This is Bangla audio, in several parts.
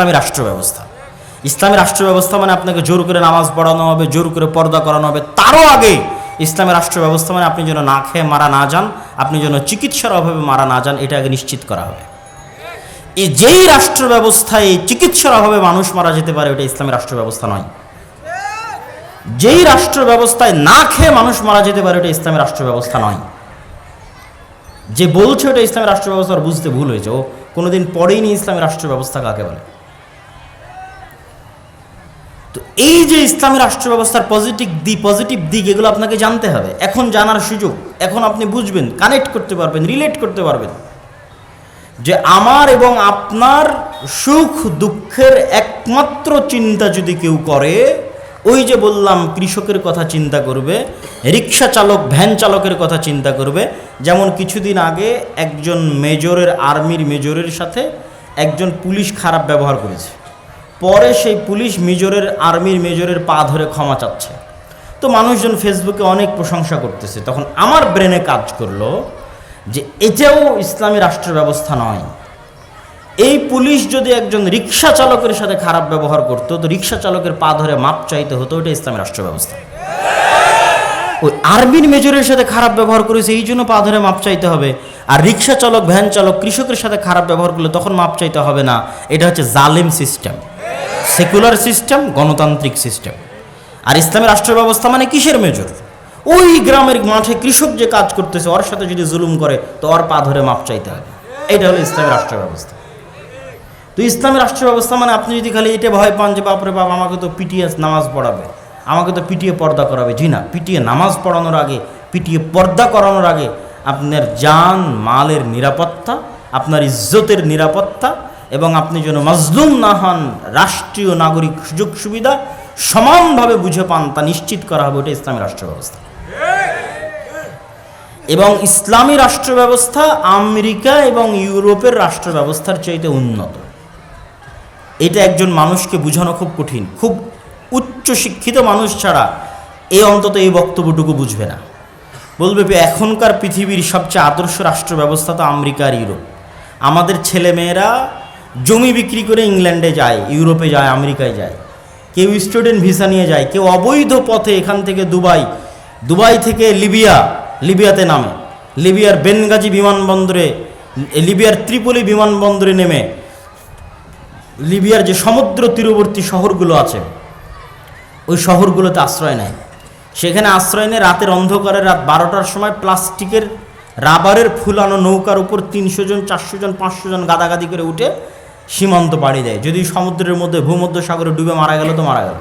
ইসলামী রাষ্ট্র ব্যবস্থা ইসলামী রাষ্ট্র ব্যবস্থা মানে আপনাকে জোর করে নামাজ পড়ানো হবে, জোর করে পর্দা করানো হবে, তারও আগে ইসলামী রাষ্ট্র ব্যবস্থা মানে আপনি যেন না খেয়ে মারা না যান, আপনি যেন চিকিৎসার অভাবে মারা না যান, এটা আগে নিশ্চিত করা হবে। এই যেই রাষ্ট্র ব্যবস্থায় এই চিকিৎসার অভাবে মানুষ মারা যেতে পারে ওটা ইসলামী রাষ্ট্র ব্যবস্থা নয়। যেই রাষ্ট্র ব্যবস্থায় না খেয়ে মানুষ মারা যেতে পারে ওটা ইসলামী রাষ্ট্র ব্যবস্থা নয়। যে বলছে ওটা ইসলামী রাষ্ট্র ব্যবস্থা বুঝতে ভুল হয়েছে। ও কোনোদিন পড়েই নি ইসলামী রাষ্ট্র ব্যবস্থা কাকে বলে? তো এই যে ইসলামী রাষ্ট্র ব্যবস্থার পজিটিভ দিক পজিটিভ দিক, এগুলো আপনাকে জানতে হবে। এখন জানার সুযোগ, এখন আপনি বুঝবেন কানেক্ট করতে পারবেন রিলেট করতে পারবেন যে আমার এবং আপনার সুখ দুঃখের একমাত্র চিন্তা যদি কেউ করে, ওই যে বললাম, কৃষকের কথা চিন্তা করবে, রিক্সা চালক, ভ্যান চালকের কথা চিন্তা করবে, যেমন কিছুদিন আগে একজন মেজরের আর্মির মেজরের সাথে একজন পুলিশ খারাপ ব্যবহার করেছে। পরে সেই পুলিশ মেজরের, আর্মির মেজরের পা ধরে ক্ষমা চাচ্ছে। তো মানুষজন ফেসবুকে অনেক প্রশংসা করতেছে। তখন আমার ব্রেনে কাজ করল যে এটাও ইসলামী রাষ্ট্র ব্যবস্থা নয়। এই পুলিশ যদি একজন রিক্সা চালকের সাথে খারাপ ব্যবহার করতো, তো রিক্সা চালকের পা ধরে মাপ চাইতে হতো ওটা ইসলামী রাষ্ট্র ব্যবস্থা। ওই আর্মির মেজরের সাথে খারাপ ব্যবহার করেছে, এই জন্য পা ধরে মাপ চাইতে হবে। আর রিক্সা চালক, ভ্যান চালক, কৃষকের সাথে খারাপ ব্যবহার করলে তখন মাপ চাইতে হবে না। এটা হচ্ছে জালেম সিস্টেম। সেকুলার সিস্টেম, গণতান্ত্রিক সিস্টেম। আর ইসলামী রাষ্ট্র ব্যবস্থা মানে কিসের মেজর? ওই গ্রামের মাঠে কৃষক যে কাজ করতেছে, ওর সাথে যদি জুলুম করে, তো ওর পা ধরে মাপ চাইতে হবে। এটা হলো ইসলামী রাষ্ট্র ব্যবস্থা। তো ইসলামী রাষ্ট্র ব্যবস্থা মানে আপনি যদি খালি এটা ভয় পান যে, বাপরে বাপ, আমাকে তো পিটিএ নামাজ পড়াবে, আমাকে তো পিটিএ পর্দা করাবে। জি না পিটিএ নামাজ পড়ানোর আগে পিটিএ পর্দা করানোর আগে আপনার জান, মালের নিরাপত্তা, আপনার ইজ্জতের নিরাপত্তা এবং আপনি যেন মজলুম না হন, রাষ্ট্রীয় নাগরিক সুযোগ সুবিধা সমানভাবে বুঝে পান, তা নিশ্চিত করা হবে ওটা ইসলামী রাষ্ট্র ব্যবস্থা। এবং ইসলামী রাষ্ট্র ব্যবস্থা আমেরিকা এবং ইউরোপের রাষ্ট্র ব্যবস্থার চাইতে উন্নত। এটা একজন মানুষকে বোঝানো খুব কঠিন। খুব উচ্চ শিক্ষিত মানুষ ছাড়া এ অন্তত এই বক্তব্যটুকু বুঝবে না। বলবে এখনকার পৃথিবীর সবচেয়ে আদর্শ রাষ্ট্র ব্যবস্থা তো আমেরিকা আর ইউরোপ। আমাদের ছেলেমেয়েরা জমি বিক্রি করে ইংল্যান্ডে যায়, ইউরোপে যায়, আমেরিকায় যায়। কেউ স্টুডেন্ট ভিসা নিয়ে যায়, কেউ অবৈধ পথে এখান থেকে দুবাই দুবাই থেকে লিবিয়া, লিবিয়াতে নামে। লিবিয়ার বেনগাজি বিমানবন্দরে, লিবিয়ার ত্রিপলি বিমানবন্দরে নেমে। লিবিয়ার যে সমুদ্র তীরবর্তী শহরগুলো আছে, ওই শহরগুলোতে আশ্রয় নেয়। সেখানে আশ্রয় নিয়ে রাতের অন্ধকারে রাত বারোটার সময় প্লাস্টিকের রাবারের ফুলানো নৌকার উপর তিনশো জন, চারশো জন, পাঁচশো জন গাদাগাদি করে উঠে সীমান্ত পাড়ি দেয়। যদি সমুদ্রের মধ্যে ভূমধ্য সাগরে ডুবে মারা গেল তো মারা গেল।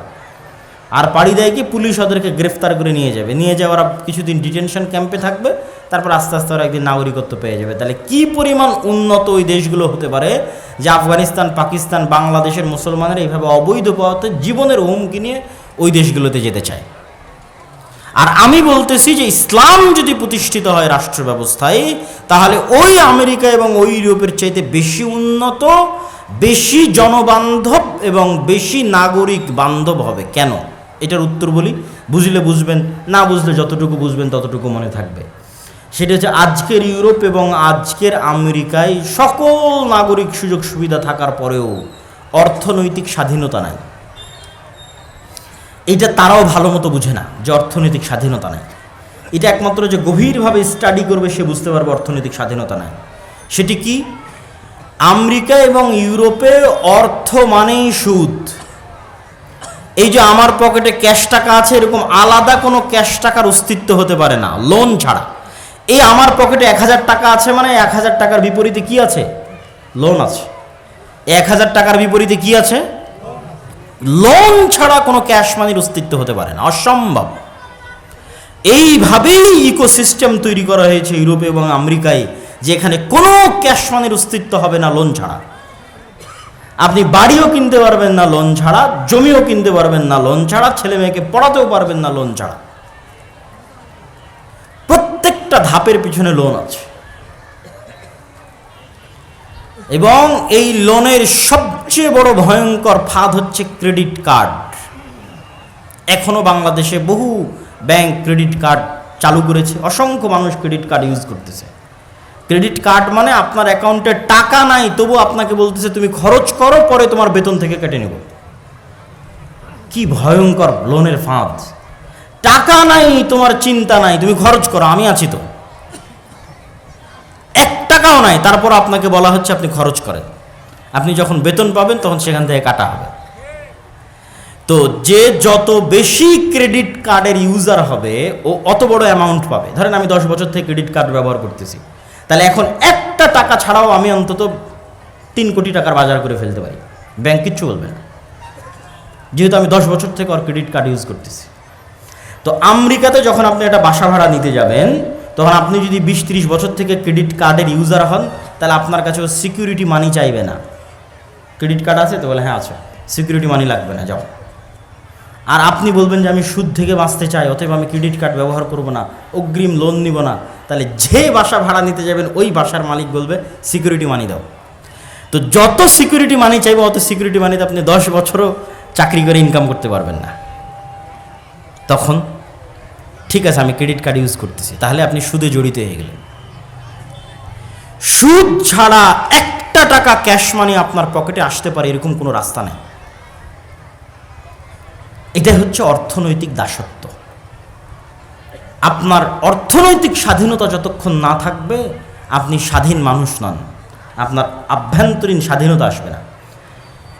আর পাড়ি দেয় কি, পুলিশ ওদেরকে গ্রেফতার করে নিয়ে যাবে। নিয়ে যাওয়া ওরা কিছুদিন ডিটেনশন ক্যাম্পে থাকবে, তারপর আস্তে আস্তে ওরা একদিন নাগরিকত্ব পেয়ে যাবে। তাহলে কি পরিমাণ উন্নত ওই দেশগুলো হতে পারে যে আফগানিস্তান, পাকিস্তান, বাংলাদেশের মুসলমানেরা এইভাবে অবৈধ পথে জীবনের হুমকি নিয়ে ওই দেশগুলোতে যেতে চায়? আর আমি বলতেছি যে ইসলাম যদি প্রতিষ্ঠিত হয় রাষ্ট্র ব্যবস্থায়, তাহলে ওই আমেরিকা এবং ওই ইউরোপের চাইতে বেশি উন্নত, বেশি জনবান্ধব এবং বেশি নাগরিক বান্ধব হবে। কেন? এটার উত্তর বলি। বুঝলে বুঝবেন, না বুঝলে যতটুকু বুঝবেন ততটুকু মনে থাকবে। সেটা হচ্ছে আজকের ইউরোপ এবং আজকের আমেরিকায় সকল নাগরিক সুযোগ সুবিধা থাকার পরেও অর্থনৈতিক স্বাধীনতা নাই। এটা তারাও ভালো মতো বুঝে না যে অর্থনৈতিক স্বাধীনতা নাই। এটা একমাত্র যে গভীরভাবে স্টাডি করবে সে বুঝতে পারবে অর্থনৈতিক স্বাধীনতা নাই। সেটি কি? আমেরিকা এবং ইউরোপে অর্থ মানেই সুদ। এই যে আমার পকেটে ক্যাশ টাকা আছে, এরকম আলাদা কোনো ক্যাশ টাকার অস্তিত্ব হতে পারে না, লোন ছাড়া। এই আমার পকেটে এক হাজার টাকা আছে মানে এক হাজার টাকার বিপরীতে কি আছে? লোন আছে। এক হাজার টাকার বিপরীতে কি আছে? লোন ছাড়া কোনো ক্যাশ মানির অস্তিত্ব হতে পারে না, অসম্ভব। এইভাবেই ইকোসিস্টেম তৈরি করা হয়েছে ইউরোপে এবং আমেরিকায়, যেখানে কোনো ক্যাশ মানির অস্তিত্ব হবে না লোন ছাড়া। আপনি বাড়িও কিনতে পারবেন না লোন ছাড়া, জমিও কিনতে পারবেন না লোন ছাড়া, ছেলে মেয়েকে পড়াতেও পারবেন না লোন ছাড়া। প্রত্যেকটা ধাপের পিছনে লোন আছে। এবং এই লোনের সবচেয়ে বড় ভয়ঙ্কর ফাঁদ হচ্ছে ক্রেডিট কার্ড এখনও বাংলাদেশে বহু ব্যাংক ক্রেডিট কার্ড চালু করেছে, অসংখ্য মানুষ ক্রেডিট কার্ড ইউজ করতেছে। ক্রেডিট কার্ড মানে আপনার অ্যাকাউন্টে টাকা নাই, তবু আপনাকে বলতেছে, তুমি খরচ করো, পরে তোমার বেতন থেকে কেটে নেব। কি ভয়ঙ্কর লোনের ফাঁদ। টাকা নাই, তোমার চিন্তা নাই, তুমি খরচ করো, আমি আছি তো। নাই তারপর আপনাকে বলা হচ্ছে আপনি খরচ করেন। আপনি যখন বেতন পাবেন তখন সেখান থেকে কাটা হবে। তো যে যত বেশি ক্রেডিট কার্ডের ইউজার হবে, ও অত বড় অ্যামাউন্ট পাবে। ধরেন আমি দশ বছর থেকে ক্রেডিট কার্ড ব্যবহার করতেছি। তাহলে এখন একটা টাকা ছাড়াও আমি অন্তত তিন কোটি টাকার বাজার করে ফেলতে পারি। ব্যাংক কিচ্ছু বলবে না। যেহেতু আমি দশ বছর থেকে ওর ক্রেডিট কার্ড ইউজ করতেছি। তো আমেরিকাতে যখন আপনি একটা বাসা ভাড়া নিতে যাবেন তখন আপনি যদি বিশ ত্রিশ বছর থেকে ক্রেডিট কার্ডের ইউজার হন তাহলে আপনার কাছে সিকিউরিটি মানি চাইবে না। ক্রেডিট কার্ড আছে তো বলে হ্যাঁ আছে। সিকিউরিটি মানি লাগবে না যাও। আর আপনি বলবেন যে আমি সুদ থেকে বাঁচতে চাই অতএব আমি ক্রেডিট কার্ড ব্যবহার করব না অগ্রিম লোন নিব না। তাহলে যে বাসা ভাড়া নিতে যাবেন ওই বাসার মালিক বলবে সিকিউরিটি মানি দাও। তো যত সিকিউরিটি মানি চাইবে অত সিকিউরিটি মানিতে আপনি দশ বছরও চাকরি করে ইনকাম করতে পারবেন না। তখন ঠিক আছে, আমি ক্রেডিট কার্ড ইউজ করতেছি। তাহলে আপনি সুদে জড়িত হয়ে গেলেন। সুদ ছাড়া একটা টাকা ক্যাশ মানি আপনার পকেটে আসতে পারে, এরকম কোনো রাস্তা নেই। এটা হচ্ছে অর্থনৈতিক দাসত্ব। আপনার অর্থনৈতিক স্বাধীনতা যতক্ষণ না থাকবে, আপনি স্বাধীন মানুষ নন। আপনার আভ্যন্তরীণ স্বাধীনতা আসবে না।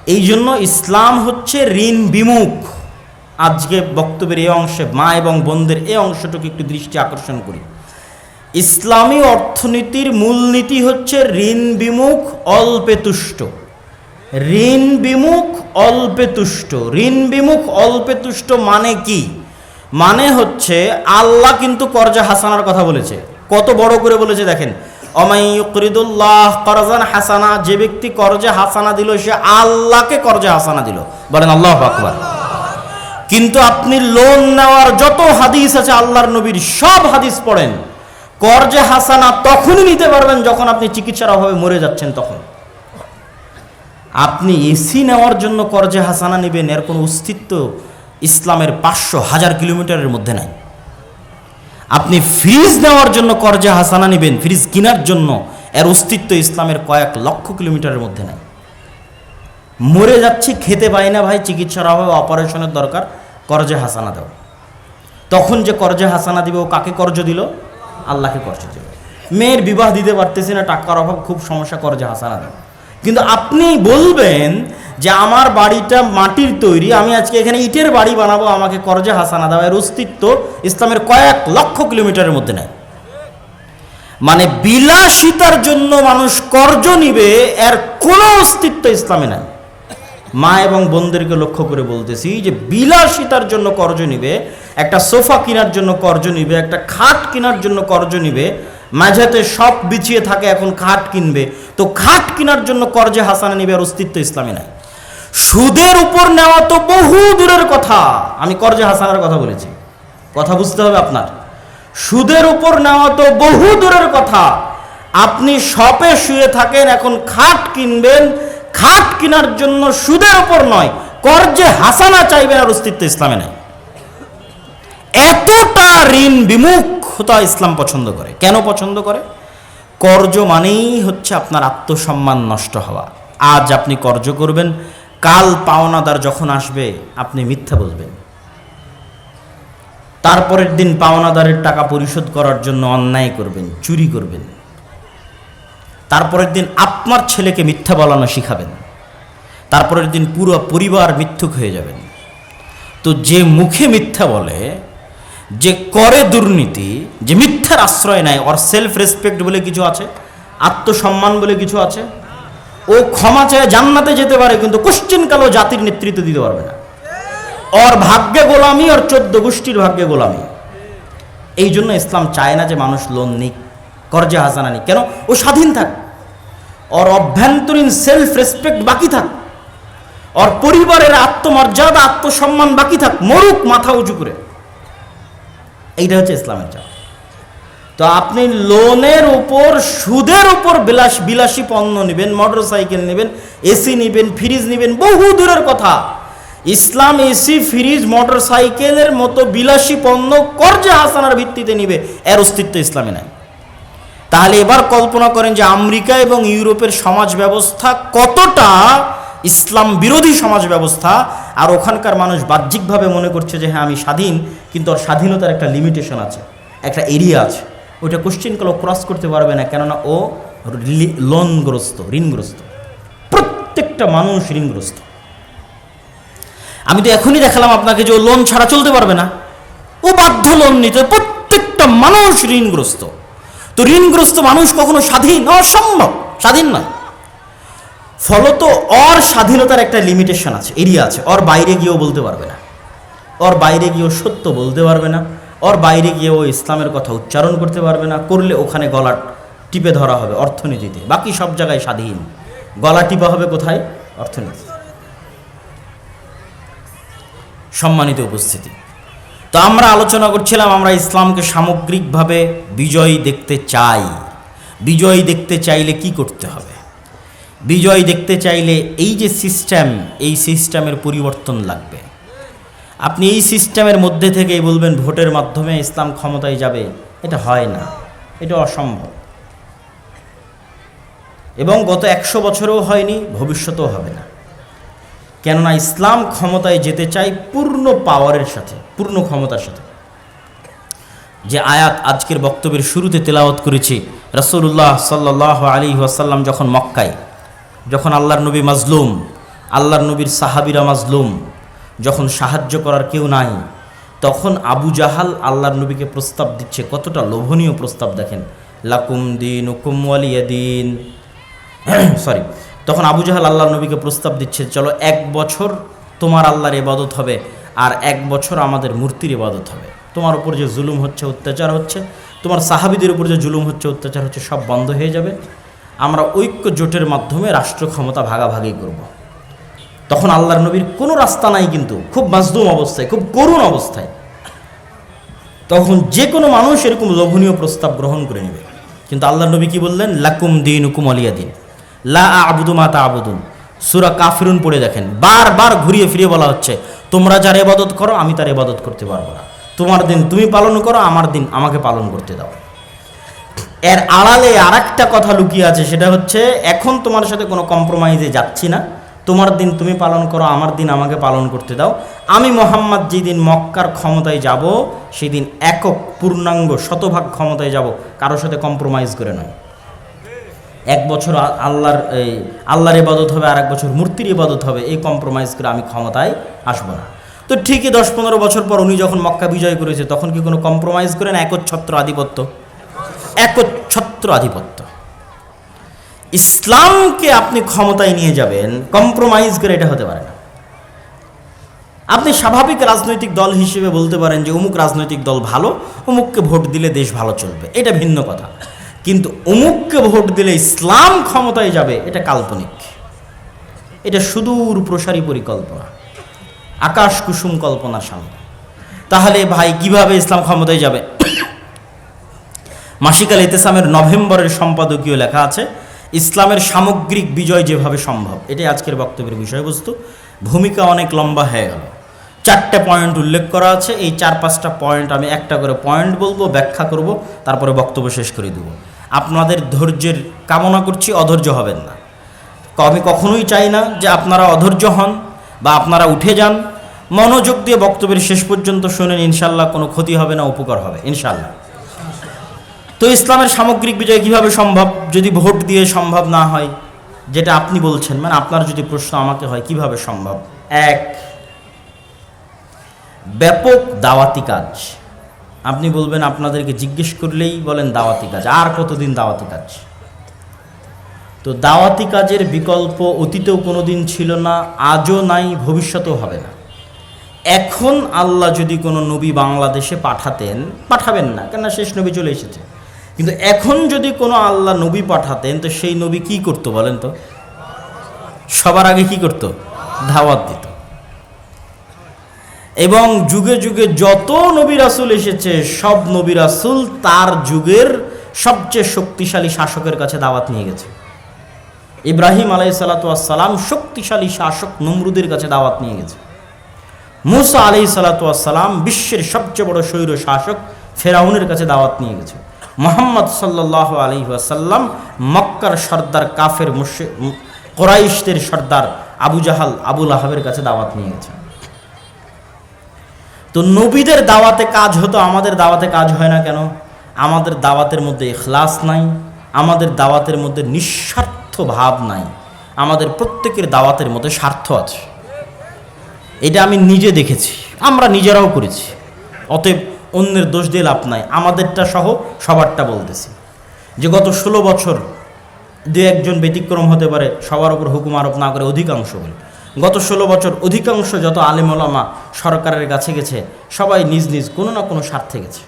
এই জন্য ইসলাম হচ্ছে ঋণ বিমুখ। আজকে বক্তব্যের এই অংশে মা এবং বোনদের এই অংশটুকু একটু দৃষ্টি আকর্ষণ করি। ইসলামী অর্থনীতির মূলনীতি হচ্ছে ঋণ বিমুখ, অল্পে তুষ্ট। ঋণ বিমুখ, অল্পে তুষ্ট। ঋণ বিমুখ, অল্পে তুষ্ট মানে কি? মানে হচ্ছে আল্লাহ কিন্তু করজা হাসানার কথা বলেছে। কত বড় করে বলেছে দেখেন অমাইকরিদুল্লাহ করজান হাসানা যে ব্যক্তি করজা হাসানা দিল, সে আল্লাহকে করজা হাসানা দিল। বলেন আল্লাহ আকবার। কিন্তু আপনি লোন নেওয়ার যত হাদিস আছে, আল্লাহর নবীর সব হাদিস পড়েন। করজে হাসানা তখনই নিতে পারবেন যখন আপনি চিকিৎসার অভাবে মরে যাচ্ছেন তখন। আপনি এসি নেওয়ার জন্য করজে হাসানা নেবেন, এর কোনো অস্তিত্ব ইসলামের পাঁচশো হাজার কিলোমিটারের মধ্যে নাই। আপনি ফ্রিজ নেওয়ার জন্য করজে হাসানা নেবেন ফ্রিজ কেনার জন্য এর অস্তিত্ব ইসলামের কয়েক লক্ষ কিলোমিটারের মধ্যে নাই। মরে যাচ্ছি, খেতে পাই না ভাই, চিকিৎসার অভাবে অপারেশনের দরকার, করজে হাসানা দাও তখন যে করজে হাসানা দিবে, ও কাকে কর্জ দিল? আল্লাহকে কর্জ দিল। মেয়ের বিবাহ দিতে পারতেছি না, টাকার অভাব, খুব সমস্যা, করজে হাসানা দাও কিন্তু আপনি বলবেন যে আমার বাড়িটা মাটির তৈরি, আমি আজকে এখানে ইটের বাড়ি বানাবো, আমাকে করজে হাসানা দাও এর অস্তিত্ব ইসলামের কয়েক লক্ষ কিলোমিটারের মধ্যে নেয় মানে বিলাসিতার জন্য মানুষ কর্জ নিবে, এর কোনো অস্তিত্ব ইসলামে নাই। মা এবং বোনদেরকে লক্ষ্য করে বলতেছি যে বিলাসিতার জন্য কর্জ নিবে, একটা সোফা কেনার জন্য কর্জ নিবে, একটা খাট কেনার জন্য কর্জ নিবে, মাঝাতে সব বিছিয়ে থাকে, এখন খাট কিনবে। তো খাট কেনার জন্য কর্জে হাসানা নিবে আর অস্তিত্ব ইসলামে নাই। সুদের উপর নেওয়া তো বহু দূরের কথা। আমি কর্জে হাসানার কথা বলেছি। কথা বুঝতে হবে আপনার। সুদের উপর নেওয়া তো বহু দূরের কথা। আপনি শপে শুয়ে থাকেন, এখন খাট কিনবেন খাট কেনার জন্য সুদের উপর নয়, কর্জে হাসানা চাইবেন আর অস্তিত্ব ইসলামে নাই। এতটা ঋণ বিমুখতা ইসলাম পছন্দ করে। কেন পছন্দ করে? কর্জ মানেই হচ্ছে আপনার আত্মসম্মান নষ্ট হওয়া। আজ আপনি কর্জ করবেন, কাল পাওনাদার যখন আসবে, আপনি মিথ্যা বলবেন। তারপরের দিন পাওনাদারের টাকা পরিশোধ করার জন্য অন্যায় করবেন, চুরি করবেন। তারপরের দিন আপনার ছেলেকে মিথ্যা বলানো শিখাবেন। তারপরের দিন পুরো পরিবার মিথ্যুক হয়ে যাবেন। তো যে মুখে মিথ্যা বলে, যে করে দুর্নীতি, যে মিথ্যার আশ্রয় নেয়, ওর সেলফ রেসপেক্ট বলে কিছু আছে? আত্মসম্মান বলে কিছু আছে? ও ক্ষমা চেয়ে জান্নাতে যেতে পারে, কিন্তু কোশ্চিন কালো জাতির নেতৃত্ব দিতে পারবে না। ওর ভাগ্যে গোলামি, ওর চোদ্দ গোষ্ঠীর ভাগ্যে গোলামি। এই জন্য ইসলাম চায় না যে মানুষ লোন নিক। কর্জে হাসানা নিক কেন? ও স্বাধীন থাক। ওর অভ্যন্তরীণ সেলফ রেসপেক্ট বাকি থাক। ওর পরিবারের আত্মমর্যাদা, আত্মসম্মান বাকি থাক। মরুক মাথা উঁচু করে। এইটা হচ্ছে ইসলামের চাপ তো আপনি লোনের উপর, সুদের উপর বিলাস, বিলাসী পণ্য নেবেন মোটর সাইকেল নেবেন এসি নেবেন ফ্রিজ নেবেন, বহু দূরের কথা। ইসলাম এসি ফ্রিজ মোটর সাইকেলের মতো বিলাসী পণ্য কর্জে হাসানার ভিত্তিতে নিবে, এর অস্তিত্ব ইসলামে নাই। তাহলে এবার কল্পনা করেন যে আমেরিকা এবং ইউরোপের সমাজ ব্যবস্থা কতটা ইসলাম বিরোধী সমাজ ব্যবস্থা, আর ওখানকার মানুষ বাহ্যিকভাবে মনে করছে যে হ্যাঁ আমি স্বাধীন, কিন্তু ওর স্বাধীনতার একটা লিমিটেশন আছে, একটা এরিয়া আছে। ওইটা কোশ্চেন কালো ক্রস করতে পারবে না, কেননা ও লোনগ্রস্ত ঋণগ্রস্ত। প্রত্যেকটা মানুষ ঋণগ্রস্ত। আমি তো এখনই দেখালাম আপনাকে যে ও লোন ছাড়া চলতে পারবে না। ও বাধ্য লোন নিতে প্রত্যেকটা মানুষ ঋণগ্রস্ত। তো ঋণগ্রস্ত মানুষ কখনো স্বাধীন? অসম্ভব। স্বাধীন না ফলত অর স্বাধীনতার একটা লিমিটেশন আছে এরিয়া আছে। ওর বাইরে গিয়েও বলতে পারবে না। ওর বাইরে গিয়েও সত্য বলতে পারবে না। ওর বাইরে গিয়ে ও ইসলামের কথা উচ্চারণ করতে পারবে না। করলে ওখানে গলা টিপে ধরা হবে অর্থনীতিতে। বাকি সব জায়গায় স্বাধীন। গলা টিপা হবে কোথায়? অর্থনীতি সম্মানিত উপস্থিতি। তো আমরা আলোচনা করছিলাম, আমরা ইসলামকে সামগ্রিকভাবে বিজয়ী দেখতে চাই। বিজয়ী দেখতে চাইলে কি করতে হবে? বিজয় দেখতে চাইলে এই যে সিস্টেম এই সিস্টেমের পরিবর্তন লাগবে। আপনি এই সিস্টেমের মধ্যে থেকেই বলবেন, ভোটের মাধ্যমে ইসলাম ক্ষমতায় যাবে। এটা হয় না। এটা অসম্ভব। এবং গত একশো বছরেও হয়নি, ভবিষ্যতেও হবে না। কেননা ইসলাম ক্ষমতায় যেতে চাই পূর্ণ পাওয়ারের সাথে। পূর্ণ ক্ষমতার সাথে। যে আয়াত আজকের বক্তব্যের শুরুতে তেলাওয়াত করেছি রসুল্লাহ সাল্লাহ আলী ওয়াসাল্লাম যখন মক্কায়, যখন আল্লাহর নবী মাজলুম, আল্লাহর নবীর সাহাবিরা মাজলুম, যখন সাহায্য করার কেউ নাই, তখন আবু জাহাল আল্লাহর নবীকে প্রস্তাব দিচ্ছে, কতটা লোভনীয় প্রস্তাব দেখেন। লাকুম দিন উকুম দিন। সরি তখন আবু জাহাল আল্লাহর নবীকে প্রস্তাব দিচ্ছে, চলো এক বছর তোমার আল্লাহর ইবাদত হবে আর এক বছর আমাদের মূর্তির ইবাদত হবে। তোমার উপর যে জুলুম হচ্ছে, অত্যাচার হচ্ছে, তোমার সাহাবিদের উপর যে জুলুম হচ্ছে, অত্যাচার হচ্ছে, সব বন্ধ হয়ে যাবে। আমরা ঐক্য জোটের মাধ্যমে রাষ্ট্র ক্ষমতা ভাগাভাগি করব। তখন আল্লাহর নবীর কোনো রাস্তা নাই কিন্তু, খুব মাজদুম অবস্থায়, খুব করুণ অবস্থায়। তখন যে কোনো মানুষ এরকম লোভনীয় প্রস্তাব গ্রহণ করে নেবে। কিন্তু আল্লাহ নবী কি বললেন? লাকুম দিন হুকুম আলিয়া দিন। লা আবুদু মাতা আবুদুন সুরা কাফিরুন পড়ে দেখেন। বারবার ঘুরিয়ে ফিরিয়ে বলা হচ্ছে তোমরা যার এবাদত করো, আমি তার এবাদত করতে পারব না। তোমার দিন তুমি পালন করো, আমার দিন আমাকে পালন করতে দাও। এর আড়ালে আর একটা কথা লুকিয়ে আছে, সেটা হচ্ছে, এখন তোমার সাথে কোনো কম্প্রোমাইজে যাচ্ছি না। তোমার দিন তুমি পালন করো, আমার দিন আমাকে পালন করতে দাও। আমি মোহাম্মদ যেদিন মক্কার ক্ষমতায় যাব, সেদিন একক পূর্ণাঙ্গ শতভাগ ক্ষমতায় যাব, কারোর সাথে কম্প্রোমাইজ করে নয়। এক বছর আল্লাহর, এই আল্লাহর ইবাদত হবে আর এক বছর মূর্তির ইবাদত হবে, এই কম্প্রোমাইজ করে আমি ক্ষমতায় আসব না। তো ঠিকই দশ পনেরো বছর পর উনি যখন মক্কা বিজয় করেছে, তখন কি কোনো কম্প্রোমাইজ করেন একচ্ছত্র আধিপত্য? একচ্ছত্র আধিপত্য। ইসলামকে আপনি ক্ষমতায় নিয়ে যাবেন কম্প্রোমাইজ করে এটা হতে পারে না। আপনি স্বাভাবিক রাজনৈতিক দল হিসেবে বলতে পারেন যে, অমুক রাজনৈতিক দল ভালো, অমুককে ভোট দিলে দেশ ভালো চলবে। এটা ভিন্ন কথা। কিন্তু অমুককে ভোট দিলে ইসলাম ক্ষমতায় যাবে, এটা কাল্পনিক। এটা সুদূর প্রসারী পরিকল্পনা। আকাশ কুসুম কল্পনার সামনে তাহলে ভাই, কীভাবে ইসলাম ক্ষমতায় যাবে? মাসিকাল ইতেসামের নভেম্বরের সম্পাদকীয় লেখা আছে, ইসলামের সামগ্রিক বিজয় যেভাবে সম্ভব। এটাই আজকের বক্তব্যের বিষয়বস্তু। ভূমিকা অনেক লম্বা হয়ে গেল। চারটে পয়েন্ট উল্লেখ করা আছে। এই চার পাঁচটা পয়েন্ট আমি একটা করে পয়েন্ট বলব, ব্যাখ্যা করব, তারপরে বক্তব্য শেষ করে দেব। আপনাদের ধৈর্যের কামনা করছি, অধৈর্য হবেন না। আমি কখনোই চাই না যে আপনারা অধৈর্য হন বা আপনারা উঠে যান। মনোযোগ দিয়ে বক্তব্যের শেষ পর্যন্ত শুনেন, ইনশাল্লাহ কোনো ক্ষতি হবে না, উপকার হবে, ইনশাল্লাহ। তো ইসলামের সামগ্রিক বিজয় কীভাবে সম্ভব? যদি ভোট দিয়ে সম্ভব না হয়, যেটা আপনি বলছেন মানে আপনার যদি প্রশ্ন আমাকে হয়, কীভাবে সম্ভব? এক, ব্যাপক দাওয়াতি কাজ। আপনি বলবেন আপনাদেরকে জিজ্ঞেস করলেই বলেন দাওয়াতি কাজ। আর কতদিন দাওয়াতি কাজ? তো দাওয়াতি কাজের বিকল্প অতীতেও কোনো দিন ছিল না, আজও নাই, ভবিষ্যতেও হবে না। এখন আল্লাহ যদি কোনো নবী বাংলাদেশে পাঠাতেন, পাঠাবেন না, কেননা শেষ নবী চলে এসেছে। কিন্তু এখন যদি কোনো আল্লাহ নবী পাঠাতেন, তো সেই নবী কি করতো বলেন তো? সবার আগে কি করতো? ধাওয়াত দিত। এবং যুগে যুগে যত নবী রাসুল এসেছে, সব নবী রাসুল তার যুগের সবচেয়ে শক্তিশালী শাসকের কাছে দাওয়াত নিয়ে গেছে। ইব্রাহিম আলাই সালাতাম শক্তিশালী শাসক নমরুদের কাছে দাওয়াত নিয়ে গেছে। মুসা আলাই সালাতাম বিশ্বের সবচেয়ে বড় স্বৈর শাসক ফেরাউনের কাছে দাওয়াত নিয়ে গেছে। মোহাম্মদ সাল্লাহ আলী ওয়াসাল্লাম মক্কার সর্দার কাফের মুশে কোরাইশদের সর্দার আবু জাহাল আবুল আহাবের কাছে দাওয়াত নিয়ে গেছেন তো নবীদের দাওয়াতে কাজ হতো, আমাদের দাওয়াতে কাজ হয় না কেন? আমাদের দাওয়াতের মধ্যে এখলাস নাই, আমাদের দাওয়াতের মধ্যে নিঃস্বার্থ ভাব নাই, আমাদের প্রত্যেকের দাওয়াতের মধ্যে স্বার্থ আছে। এটা আমি নিজে দেখেছি, আমরা নিজেরাও করেছি। অতএব অন্যের দোষ দিয়ে লাভ নাই, আমাদেরটা সহ সবারটা বলতেছি। যে গত ষোলো বছর দু একজন ব্যতিক্রম হতে পারে, সবার উপর হুকুম আরোপ না করে অধিকাংশ বলে। গত ষোলো বছর অধিকাংশ যত আলিমলামা সরকারের কাছে গেছে, সবাই নিজ নিজ কোনো না কোনো স্বার্থে গেছে।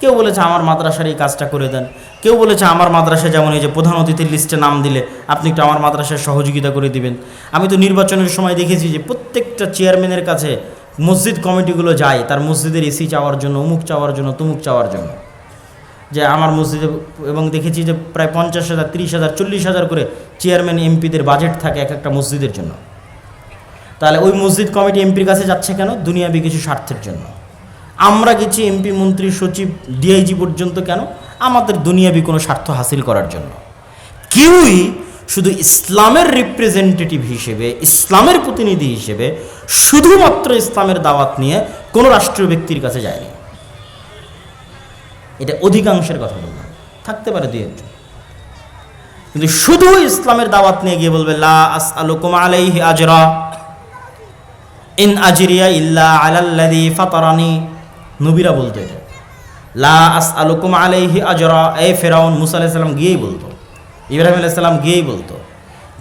কেউ বলেছে আমার মাদ্রাসার এই কাজটা করে দেন, কেউ বলেছে আমার মাদ্রাসা যেমন এই যে প্রধান অতিথির লিস্টে নাম দিলে আপনি একটু আমার মাদ্রাসায় সহযোগিতা করে দিবেন। আমি তো নির্বাচনের সময় দেখেছি যে প্রত্যেকটা চেয়ারম্যানের কাছে মসজিদ কমিটিগুলো যায়, তার মসজিদের এসি চাওয়ার জন্য, অমুক চাওয়ার জন্য, তুমুক চাওয়ার জন্য। যে আমার মসজিদে এবং দেখেছি যে প্রায় পঞ্চাশ হাজার, তিরিশ হাজার, চল্লিশ হাজার করে চেয়ারম্যান, এমপিদের বাজেট থাকে এক একটা মসজিদের জন্য। তাহলে ওই মসজিদ কমিটি এমপির কাছে যাচ্ছে কেন? দুনিয়াবি কিছু স্বার্থের জন্য। আমরা গেছি এমপি, মন্ত্রী, সচিব, ডিআইজি পর্যন্ত কেন? আমাদের দুনিয়াবি কোনো স্বার্থ হাসিল করার জন্য। কেউই শুধু ইসলামের রিপ্রেজেন্টেটিভ হিসেবে, ইসলামের প্রতিনিধি হিসেবে শুধুমাত্র ইসলামের দাওয়াত নিয়ে কোনো রাষ্ট্রীয় ব্যক্তির কাছে যায়নি। এটা অধিকাংশের কথা বললাম। থাকতে পারে দুই একজন। কিন্তু শুধু ইসলামের দাওয়াত নিয়ে গিয়ে বলবে, লা আস আলুকুম আলাইহি আজরা। ইন আজিরিয়া ইল্লা আলাল্লাযী ফাতারানি। নবীরা বলতো এটা। লা আস আলুকুম আলাইহি আজরা। এ ফেরাউন, মুসা আলাইহিস সালাম গিয়েই বলতো। ইব্রাহিম আলাইহিস সালাম গিয়েই বলতো,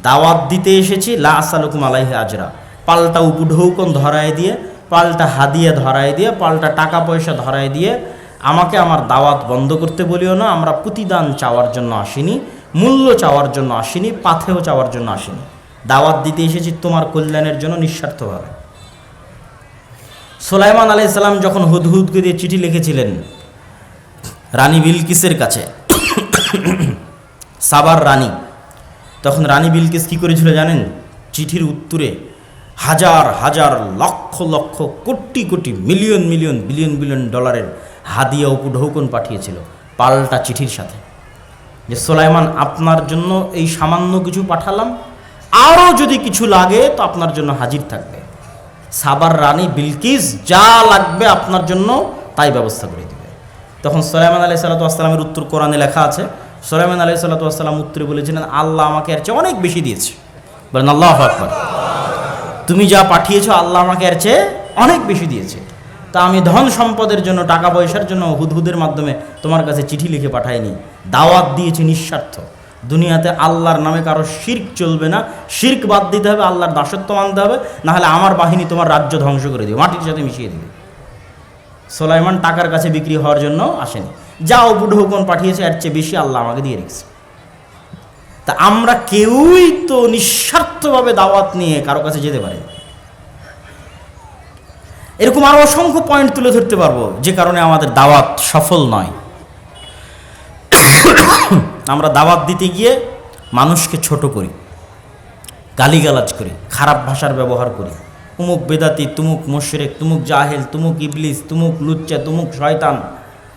দাওয়াত দিতে এসেছি লা আস আলুকুম আলাইহি আজরা। পাল্টা উপঢৌকন ধরায় দিয়ে, পাল্টা হাদিয়া ধরায় দিয়ে, পাল্টা টাকা পয়সা ধরায় দিয়ে, আমাকে আমার দাওয়াত বন্ধ করতে বলিও না, আমরা প্রতিদান চাওয়ার জন্য আসিনি, মূল্য চাওয়ার জন্য আসিনি পাথেও চাওয়ার জন্য আসিনি। দাওয়াত দিতে এসেছি তোমার কল্যাণের জন্য নিঃস্বার্থভাবে। সোলাইমান আলাই সাল্লাম যখন হুদহুদকে দিয়ে চিঠি লিখেছিলেন, রানী বিলকিসের কাছে, সাবার রানী, তখন রানী বিলকিস কী করেছিল জানেন? চিঠির উত্তরে হাজার হাজার, lakh lakh, crore crore, million million, billion billion ডলারের হাদিয়া উপঢৌকন পাঠিয়েছিল পাল্টা চিঠির সাথে। যে সোলাইমান, আপনার জন্য এই সামান্য কিছু পাঠালাম, আরও যদি কিছু লাগে তো আপনার জন্য হাজির থাকবে। সাবার রানী বিলকিস যা লাগবে আপনার জন্য তাই ব্যবস্থা করে দিবে। তখন সোলাইমান আলাই সাল্লাতামের উত্তর কোরআনে লেখা আছে, সোলাইমান আলাই সাল্লাতাম উত্তরে বলেছিলেন, আল্লাহ আমাকে এর চেয়ে অনেক বেশি দিয়েছে। বলেন, আল্লাহ আকবর। তুমি যা পাঠিয়েছো আল্লাহ আমাকে এর চেয়ে অনেক বেশি দিয়েছে। তা আমি ধন সম্পদের জন্য, টাকা পয়সার জন্য হুদহুদের মাধ্যমে তোমার কাছে চিঠি লিখে পাঠাইনি। দাওয়াত দিয়েছি নিঃস্বার্থ। দুনিয়াতে আল্লাহর নামে কারও শির্ক চলবে না। শির্ক বাদ দিতে হবে, আল্লাহর দাসত্ব মানতে হবে। নাহলে আমার বাহিনী তোমার রাজ্য ধ্বংস করে দিবে, মাটির সাথে মিশিয়ে দিবে। সোলাইমান টাকার কাছে বিক্রি হওয়ার জন্য আসেনি। যা উপঢৌকন পাঠিয়েছে, এর চেয়ে বেশি আল্লাহ আমাকে দিয়ে রেখেছে। তা আমরা কেউই তো নিঃস্বার্থভাবে দাওয়াত নিয়ে কারও কাছে যেতে পারি এরকম আরও অসংখ্য পয়েন্ট তুলে ধরতে পারব, যে কারণে আমাদের দাওয়াত সফল নয়। আমরা দাওয়াত দিতে গিয়ে মানুষকে ছোট করি, গালিগালাজ করি, খারাপ ভাষার ব্যবহার করি। তুমুক বেদাতি, তুমুক মোশরেক, তুমুক জাহেল, তুমুক ইবলিস, তুমুক লুচ্চা, তুমুক শয়তান,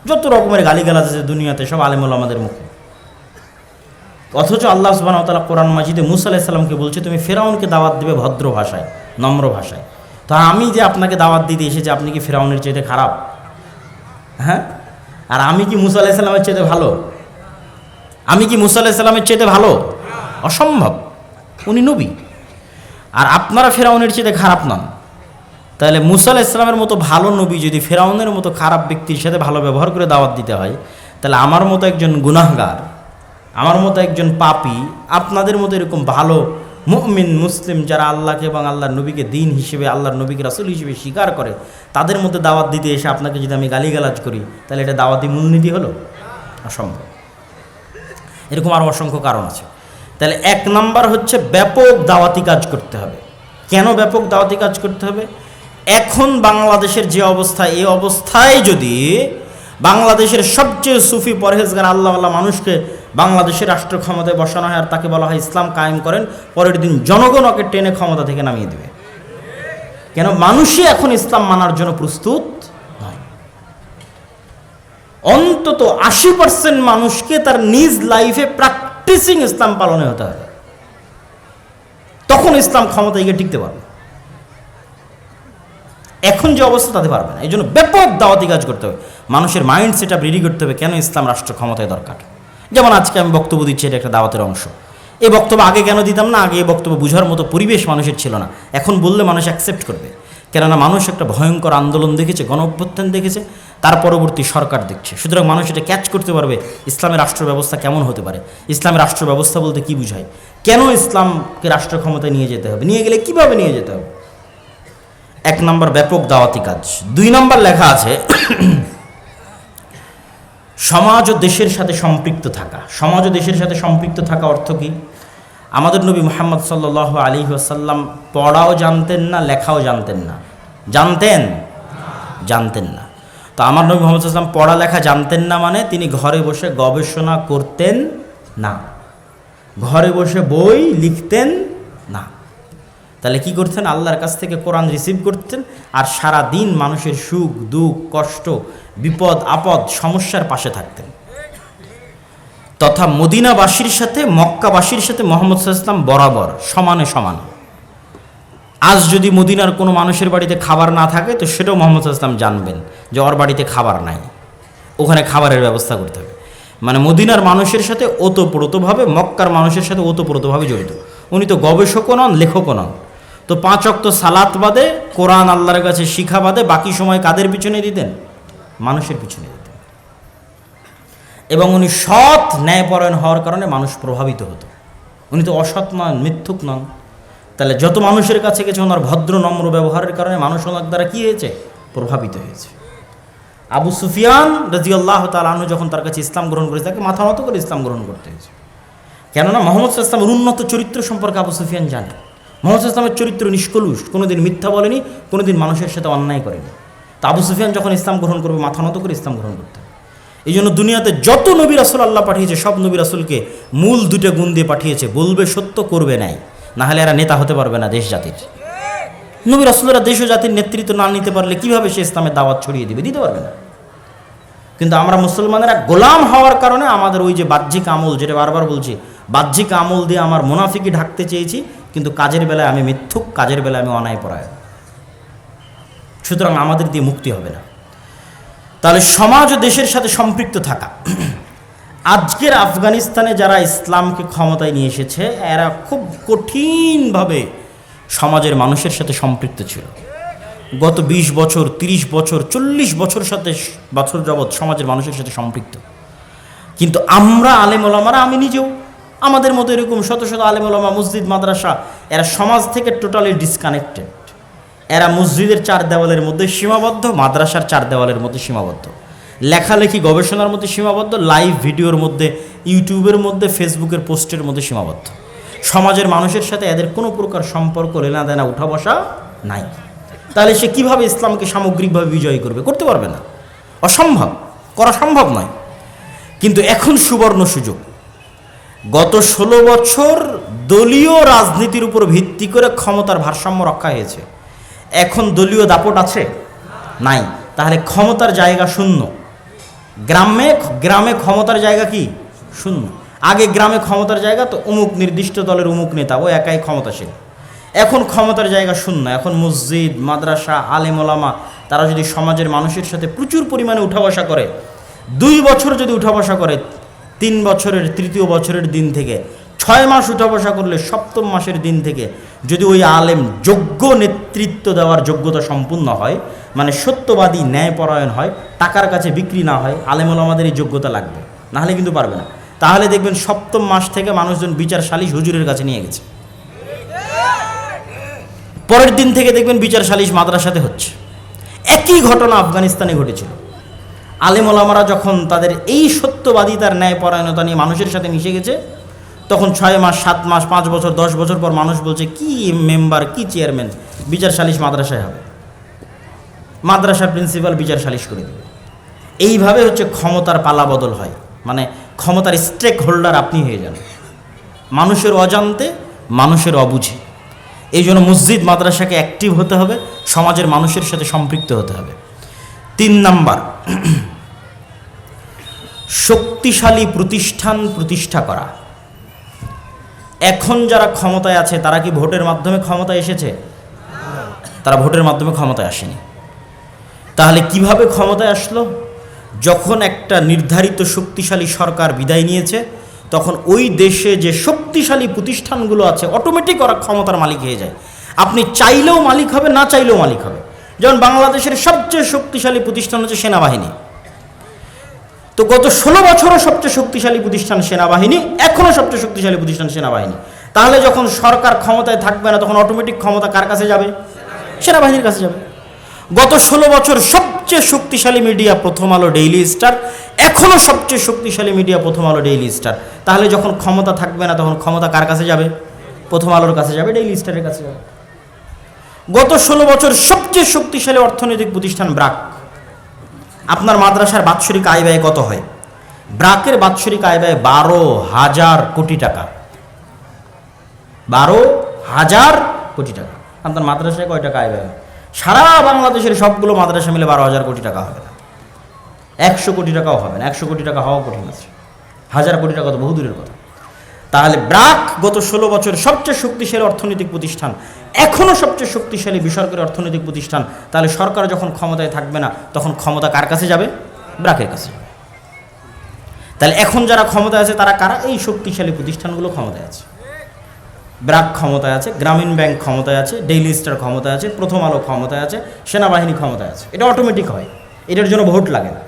যত রকমের গালিগালাজ আছে দুনিয়াতে, সব আলেমুল আমাদের মুখে। অথচ আল্লাহ সুবাহ তালা কোরআন মাজিদে মুসা আলাইসাল্লামকে বলছে, তুমি ফেরাউনকে দাওয়াত দেবে ভদ্র ভাষায়, নম্র ভাষায়। তো আমি যে আপনাকে দাওয়াত দিতে এসেছি, আপনি কি ফেরাউনের চাইতে খারাপ? হ্যাঁ? আর আমি কি মুসা আলাইসাল্লামের চাইতে ভালো? আমি কি মুসা আলাইসাল্লামের চাইতে ভালো? অসম্ভব। উনি নবী। আর আপনারা ফেরাউনের চাইতে খারাপ নন। তাহলে মুসা আলাইসাল্লামের মতো ভালো নবী যদি ফেরাউনের মতো খারাপ ব্যক্তির সাথে ভালো ব্যবহার করে দাওয়াত দিতে হয়, তাহলে আমার মতো একজন গুনাহগার, আমার মতো একজন পাপি, আপনাদের মতো এরকম ভালো মুমিন, মুসলিম যারা আল্লাহকে এবং আল্লাহর নবীকে দিন হিসেবে, আল্লাহর নবীকে রাসুল হিসেবে স্বীকার করে, তাদের মধ্যে দাওয়াত দিতে এসে আপনাকে যদি আমি গালিগালাজ করি, তাহলে এটা দাওয়াতি মূলনীতি হলো? অসম্ভব। এরকম আরও অসংখ্য কারণ আছে। তাহলে এক নাম্বার হচ্ছে ব্যাপক দাওয়াতি কাজ করতে হবে। কেন ব্যাপক দাওয়াতি কাজ করতে হবে? এখন বাংলাদেশের যে অবস্থা, এই অবস্থায় যদি বাংলাদেশের সবচেয়ে সুফি পরহেজগার আল্লাহ আল্লাহ মানুষকে বাংলাদেশের রাষ্ট্র ক্ষমতায় বসানো হয় আর তাকে বলা হয় ইসলাম কায়েম করেন, পরের দিন জনগণ ওকে টেনে ক্ষমতা থেকে নামিয়ে দেবে। কেন? মানুষই এখন ইসলাম মানার জন্য প্রস্তুত। অন্তত আশি পার্সেন্ট মানুষকে তার নিজ লাইফে প্র্যাকটিসিং ইসলাম পালনে হতে হবে। তখন ইসলাম ক্ষমতায় গিয়ে টিকতে পারবে। এখন যে অবস্থা তাতে পারবে না। এই জন্য ব্যাপক দাওয়াতি কাজ করতে হবে। মানুষের মাইন্ড সেট আপ রেডি করতে হবে কেন ইসলাম রাষ্ট্র ক্ষমতায় দরকার। যেমন আজকে আমি বক্তব্য দিচ্ছি, এটা একটা দাওয়াতের অংশ। এই বক্তব্য আগে কেন দিতাম না? আগে এই বক্তব্য বুঝার মতো পরিবেশ মানুষের ছিল না। এখন বললে মানুষ অ্যাকসেপ্ট করবে। কেননা মানুষ একটা ভয়ঙ্কর আন্দোলন দেখেছে গণ অভ্যুত্থান দেখেছে। তার পরবর্তী সরকার দেখছে। সুতরাং মানুষ এটা ক্যাচ করতে পারবে ইসলামের রাষ্ট্র ব্যবস্থা কেমন হতে পারে। ইসলামের রাষ্ট্র ব্যবস্থা বলতে কি বুঝায়? কেন ইসলামকে রাষ্ট্র ক্ষমতায় নিয়ে যেতে হবে? নিয়ে গেলে কীভাবে নিয়ে যেতে হবে? এক নম্বর ব্যাপক দাওয়াতি কাজ। দুই নম্বর লেখা আছে, সমাজ ও দেশের সাথে সম্পৃক্ত থাকা। সমাজ ও দেশের সাথে সম্পৃক্ত থাকা অর্থ কি? আমাদের নবী মোহাম্মদ সাল্লাহ আলী আসাল্লাম পড়াও জানতেন না, লেখাও জানতেন না। জানতেন? জানতেন না। তো আমার নবী মোহাম্মদ সাল্লাম পড়ালেখা জানতেন না মানে তিনি ঘরে বসে গবেষণা করতেন না। ঘরে বসে বই লিখতেন না। তাহলে কি করতেন? আল্লাহর কাছ থেকে কোরআন রিসিভ করতেন আর সারা দিন মানুষের সুখ, দুঃখ, কষ্ট, বিপদ, আপদ, সমস্যার পাশে থাকতেন। তথা মদিনাবাসীর সাথে, মক্কাবাসীর সাথে মোহাম্মদ ইসলাম বরাবর, সমানে সমান। আজ যদি মদিনার কোনো মানুষের বাড়িতে খাবার না থাকে, তো সেটাও মোহাম্মদ ইসলাম জানবেন যে ওর বাড়িতে খাবার নাই। ওখানে খাবারের ব্যবস্থা করতে হবে। মানে মদিনার মানুষের সাথে ওতপ্রোতভাবে, মক্কার মানুষের সাথে ওতপ্রোতভাবে জড়িত। উনি তো গবেষকও নন, লেখকও নন। তো পাঁচ অক্ত সালাত বাদে, কোরআন আল্লাহর কাছে শিখা বাদে, বাকি সময় কাদের পিছনে দিতেন? মানুষের পিছনে দিতেন। এবং উনি সৎ ন্যায়পরায়ণ হওয়ার কারণে মানুষ প্রভাবিত হতো। উনি তো অসৎ নন, মিথ্যুক নন। তাহলে যত মানুষের কাছে গেছে ওনার ভদ্র, নম্র ব্যবহারের কারণে মানুষ ওনার দ্বারা কী হয়েছে? প্রভাবিত হয়েছে। আবু সুফিয়ান রাজি আল্লাহ তালু যখন তার কাছে ইসলাম গ্রহণ করেছে, তাকে মাথা মতো করে ইসলাম গ্রহণ করতে হয়েছে। কেননা মোহাম্মদ ইসলামের উন্নত চরিত্র সম্পর্কে আবু সুফিয়ান জানে। মোহাম্মদ ইসলামের চরিত্র নিষ্কলুষ, কোনোদিন মিথ্যা বলেনি, কোনোদিন মানুষের সাথে অন্যায় করেনি। তা আবু সুফিয়ান যখন ইসলাম গ্রহণ করবে, মাথা নত করে ইসলাম গ্রহণ করতে। এই জন্য দুনিয়াতে যত নবী রাসুল আল্লাহ পাঠিয়েছে, সব নবী রাসুলকে মূল দুটো গুণ দিয়ে পাঠিয়েছে, বলবে সত্য, করবে নাই। না হলে এরা নেতা হতে পারবে না দেশ জাতির। নবী রাসুলরা দেশ জাতির নেতৃত্ব না নিতে পারলে কীভাবে সে ইসলামের দাওয়াত ছড়িয়ে দিবে? দিতে পারবে না। কিন্তু আমরা মুসলমানেরা গোলাম হওয়ার কারণে আমাদের ওই যে বাহ্যিক আমল যেটা বারবার বলছি, বাহ্যিক আমল দিয়ে আমার মুনাফিকি ঢাকতে চেয়েছি, কিন্তু কাজের বেলায় আমি মিথ্যুক, কাজের বেলায় আমি অনায় পড়ায় সুতরাং আমাদের দিয়ে মুক্তি হবে না। তাহলে সমাজ ও দেশের সাথে সম্পৃক্ত থাকা। আজকের আফগানিস্তানে যারা ইসলামকে ক্ষমতায় নিয়ে এসেছে, এরা খুব কঠিনভাবে সমাজের মানুষের সাথে সম্পৃক্ত ছিল। গত ২০ বছর ৩০ বছর, চল্লিশ বছর সাথে বছর যাবৎ সমাজের মানুষের সাথে সম্পৃক্ত। কিন্তু আমরা আলেম ওলামারা, আমি নিজেও, আমাদের মতো এরকম শত শত আলেম ওলামা, মসজিদ, মাদ্রাসা, এরা সমাজ থেকে টোটালি ডিসকানেক্টেড এরা মসজিদের চার দেওয়ালের মধ্যে সীমাবদ্ধ, মাদ্রাসার চার দেওয়ালের মধ্যে সীমাবদ্ধ। লেখালেখি গবেষণার মধ্যে সীমাবদ্ধ লাইভ ভিডিওর মধ্যে ইউটিউবের মধ্যে ফেসবুকের পোস্টের মধ্যে সীমাবদ্ধ। সমাজের মানুষের সাথে এদের কোনো প্রকার সম্পর্ক লেনা দেনা, উঠা বসা নাই। তাহলে সে কীভাবে ইসলামকে সামগ্রিকভাবে বিজয় করবে? করতে পারবে না। অসম্ভব। করা সম্ভব নয়। কিন্তু এখন সুবর্ণ সুযোগ। গত ষোলো বছর দলীয় রাজনীতির উপর ভিত্তি করে ক্ষমতার ভারসাম্য রক্ষা হয়েছে। এখন দলীয় দাপট আছে? নাই। তাহলে ক্ষমতার জায়গা শূন্য। গ্রামে গ্রামে ক্ষমতার জায়গা কি? শূন্য। আগে গ্রামে ক্ষমতার জায়গা তো অমুক নির্দিষ্ট দলের অমুক নেতা, ও একাই ক্ষমতাশীল। এখন ক্ষমতার জায়গা শূন্য। এখন মসজিদ, মাদ্রাসা আলেমোলামা তারা যদি সমাজের মানুষের সাথে প্রচুর পরিমাণে উঠা বসা করে, দুই বছর যদি উঠা বসা করে, তিন বছরের, তৃতীয় বছরের দিন থেকে ছয় মাস উঠা বসা করলে সপ্তম মাসের দিন থেকে যদি ওই আলেম যোগ্য নেতৃত্ব দেওয়ার যোগ্যতা সম্পূর্ণ হয় মানে সত্যবাদী ন্যায়পরায়ণ হয়, টাকার কাছে বিক্রি না হয় আলেমুল আমাদের এই যোগ্যতা লাগবে, নাহলে কিন্তু পারবে না। তাহলে দেখবেন সপ্তম মাস থেকে মানুষজন বিচার সালিশ হুজুরের কাছে নিয়ে গেছে। পরের দিন থেকে দেখবেন বিচার সালিশ মাদ্রাসাতে হচ্ছে। একই ঘটনা আফগানিস্তানে ঘটেছিল। আলেমোলামারা যখন তাদের এই সত্যবাদিতার ন্যায়পরায়ণতা নিয়ে মানুষের সাথে মিশে গেছে তখন ছয় মাস, সাত মাস, পাঁচ বছর, দশ বছর পর মানুষ বলছে, কি মেম্বার কি চেয়ারম্যান বিচার সালিশ মাদ্রাসায় হবে। মাদ্রাসার প্রিন্সিপাল বিচার সালিশ করে দেবে। এইভাবে হচ্ছে ক্ষমতার পালা বদল হয়। মানে ক্ষমতার স্টেক হোল্ডার আপনি হয়ে যান। মানুষের অজান্তে, মানুষের অবুঝে। এই জন্য মসজিদ, মাদ্রাসাকে অ্যাক্টিভ হতে হবে, সমাজের মানুষের সাথে সম্পৃক্ত হতে হবে। তিন নাম্বার, শক্তিশালী প্রতিষ্ঠান প্রতিষ্ঠা করা। এখন যারা ক্ষমতায় আছে, তারা কি ভোটের মাধ্যমে ক্ষমতায় এসেছে? তারা ভোটের মাধ্যমে ক্ষমতায় আসেনি। তাহলে কীভাবে ক্ষমতায় আসলো? যখন একটা নির্ধারিত শক্তিশালী সরকার বিদায় নিয়েছে, তখন ওই দেশে যে শক্তিশালী প্রতিষ্ঠানগুলো আছে অটোমেটিক ওরা ক্ষমতার মালিক হয়ে যায়। আপনি চাইলেও মালিক হবে, না চাইলেও মালিক হবে। যেমন বাংলাদেশের সবচেয়ে শক্তিশালী প্রতিষ্ঠান হচ্ছে সেনাবাহিনী। তো গত ষোলো বছরও সবচেয়ে শক্তিশালী প্রতিষ্ঠান সেনাবাহিনী, এখনও সবচেয়ে শক্তিশালী প্রতিষ্ঠান সেনাবাহিনী। তাহলে যখন সরকার ক্ষমতায় থাকবে না, তখন অটোমেটিক ক্ষমতা কার কাছে যাবে? সেনাবাহিনীর কাছে যাবে। গত ষোলো বছর সবচেয়ে শক্তিশালী মিডিয়া প্রথম আলো ডেইলি স্টার এখনও সবচেয়ে শক্তিশালী মিডিয়া প্রথম আলো ডেইলি স্টার তাহলে যখন ক্ষমতা থাকবে না, তখন ক্ষমতা কার কাছে যাবে? প্রথম আলোর কাছে যাবে ডেইলি স্টারের কাছে যাবে। গত ষোলো বছর সবচেয়ে শক্তিশালী অর্থনৈতিক প্রতিষ্ঠান ব্রাক। আপনার মাদ্রাসার বাৎসরিক আয় ব্যয় কত হয়? ব্রাকের বাৎসরিক আয় ব্যয় বারো হাজার কোটি টাকা। বারো হাজার কোটি টাকা। আপনার মাদ্রাসায় কয় টাকা আয় ব্যয়? সারা বাংলাদেশের সবগুলো মাদ্রাসা মিলে বারো হাজার কোটি টাকা হবে না। একশো কোটি টাকাও হবে না। একশো কোটি টাকা হওয়া কঠিন আছে। হাজার কোটি টাকা তো বহু দূরের কথা। তাহলে ব্রাক গত ষোলো বছর সবচেয়ে শক্তিশালী অর্থনৈতিক প্রতিষ্ঠান এখনও সবচেয়ে শক্তিশালী বেসরকারি অর্থনৈতিক প্রতিষ্ঠান, তাহলে সরকার যখন ক্ষমতায় থাকবে না, তখন ক্ষমতা কার কাছে যাবে? ব্রাকের কাছে তাহলে এখন যারা ক্ষমতায় আছে, তারা কারা? এই শক্তিশালী প্রতিষ্ঠানগুলো ক্ষমতায় আছে। ব্রাক ক্ষমতায় আছে, গ্রামীণ ব্যাংক ক্ষমতায় আছে, ডেইলি স্টার ক্ষমতায় আছে, প্রথম আলো ক্ষমতায় আছে, সেনাবাহিনী ক্ষমতায় আছে। এটা অটোমেটিক হয়। এটার জন্য ভোট লাগে না।